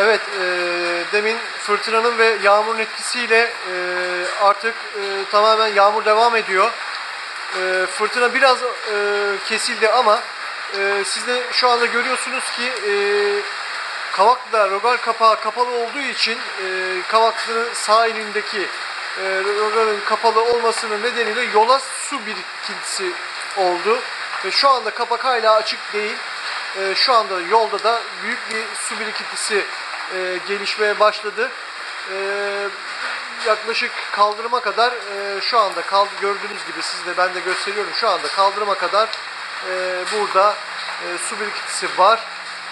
Evet, e, demin fırtınanın ve yağmurun etkisiyle e, artık e, tamamen yağmur devam ediyor. E, fırtına biraz e, kesildi ama e, siz de şu anda görüyorsunuz ki e, Kavaklı'da rogar kapağı kapalı olduğu için e, Kavaklı'nın sahilindeki e, rogarın kapalı olmasının nedeniyle yola su birikintisi oldu. Ve şu anda kapak hala açık değil. E, şu anda yolda da büyük bir su birikintisi e, gelişmeye başladı. E, yaklaşık kaldırıma kadar e, şu anda kaldı gördüğünüz gibi siz de ben de gösteriyorum. Şu anda kaldırıma kadar e, burada e, su birikintisi var.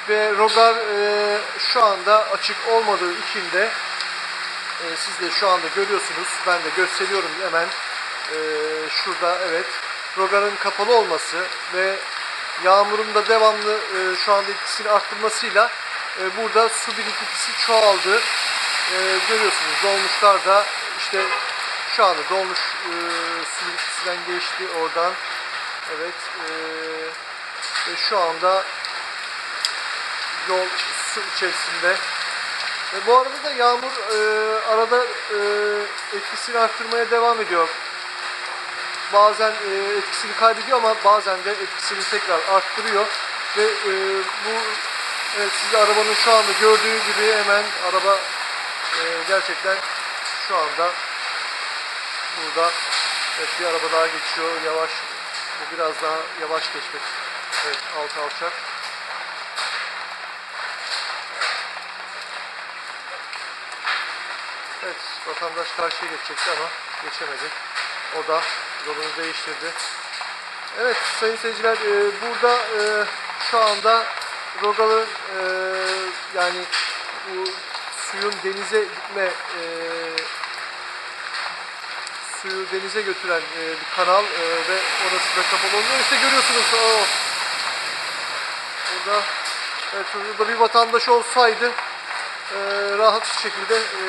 Ve rogar e, şu anda açık olmadığı için de e, siz de şu anda görüyorsunuz. Ben de gösteriyorum hemen. E, şurada evet. Rogarın kapalı olması ve yağmurun da devamlı e, şu anda etkisini arttırmasıyla e, burada su birikintisi çoğaldı. E, görüyorsunuz dolmuşlar da işte şu anda dolmuş e, su birikintisinden geçti oradan. Evet. Ve şu anda yol su içerisinde. Ve bu arada da yağmur e, arada e, etkisini arttırmaya devam ediyor. Bazen e, etkisini kaybediyor ama bazen de etkisini tekrar arttırıyor. Ve e, bu evet, siz arabanın şu anda gördüğü gibi hemen araba e, gerçekten şu anda burada evet, bir araba daha geçiyor yavaş. Bu biraz daha yavaş geçmek. Evet alt alçak. Evet, vatandaş karşıya geçecekti ama geçemedi. O da yolunu değiştirdi. Evet, sayın seyirciler, e, burada e, şu anda Rogalı e, yani bu suyun denize gitme e, suyu denize götüren e, bir kanal e, ve orası da kapalı oluyor. İşte görüyorsunuz o burada evet, burada bir vatandaş olsaydı e, rahat bir şekilde e,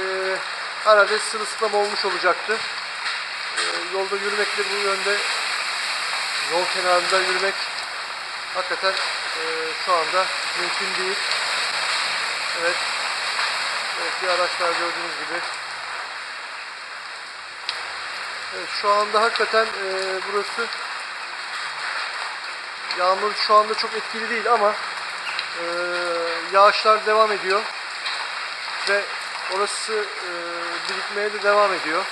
herhalde sırılsıklam olmuş olacaktı. E, yolda yürümekle bu yönde yol kenarında yürümek hakikaten e, şu anda mümkün değil. Evet. Evet bir araçlar gördüğünüz gibi. Evet şu anda hakikaten e, burası yağmur şu anda çok etkili değil ama e, yağışlar devam ediyor ve orası e, birikmeye de devam ediyor.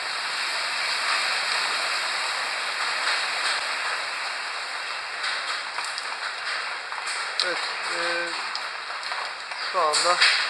Øst, øh, eh, Svala.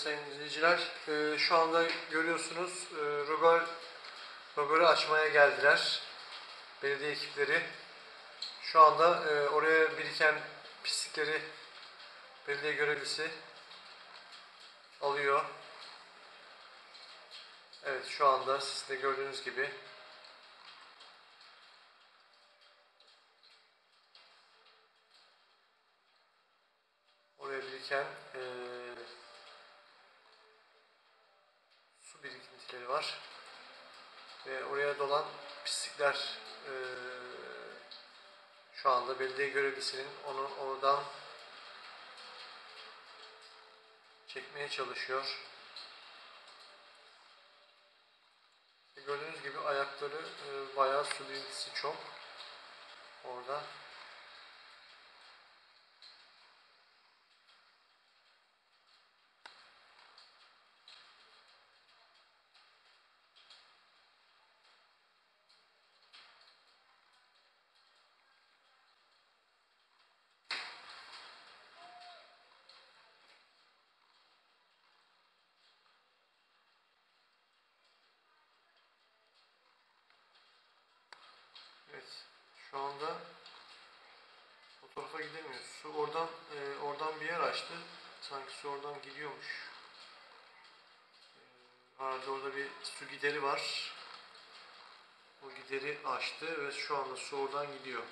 Sayın izleyiciler, e, şu anda görüyorsunuz e, Rogar, Rogar'ı açmaya geldiler. Belediye ekipleri. Şu anda e, oraya biriken pislikleri belediye görevlisi alıyor. Evet şu anda siz de gördüğünüz gibi oraya biriken e, birikintileri var. Ve oraya dolan pislikler e, şu anda belediye görevlisinin onu oradan çekmeye çalışıyor. Gördüğünüz gibi ayakları e, bayağı su birikintisi çok. Orada. Evet. Şu anda o tarafa gidemiyor. Su oradan e, oradan bir yer açtı. Sanki su oradan gidiyormuş. E, herhalde orada bir su gideri var. O gideri açtı ve şu anda su oradan gidiyor.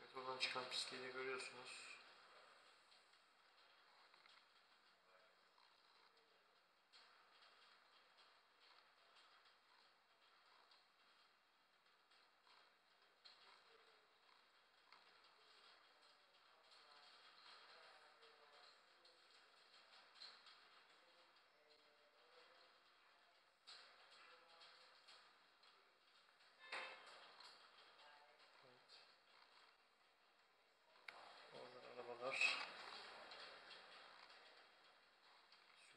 Evet oradan çıkan pisliği de görüyorsunuz. Evet. Oradan arabalar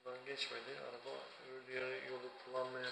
sudan geçmedi. Araba öyle yolu kullanmaya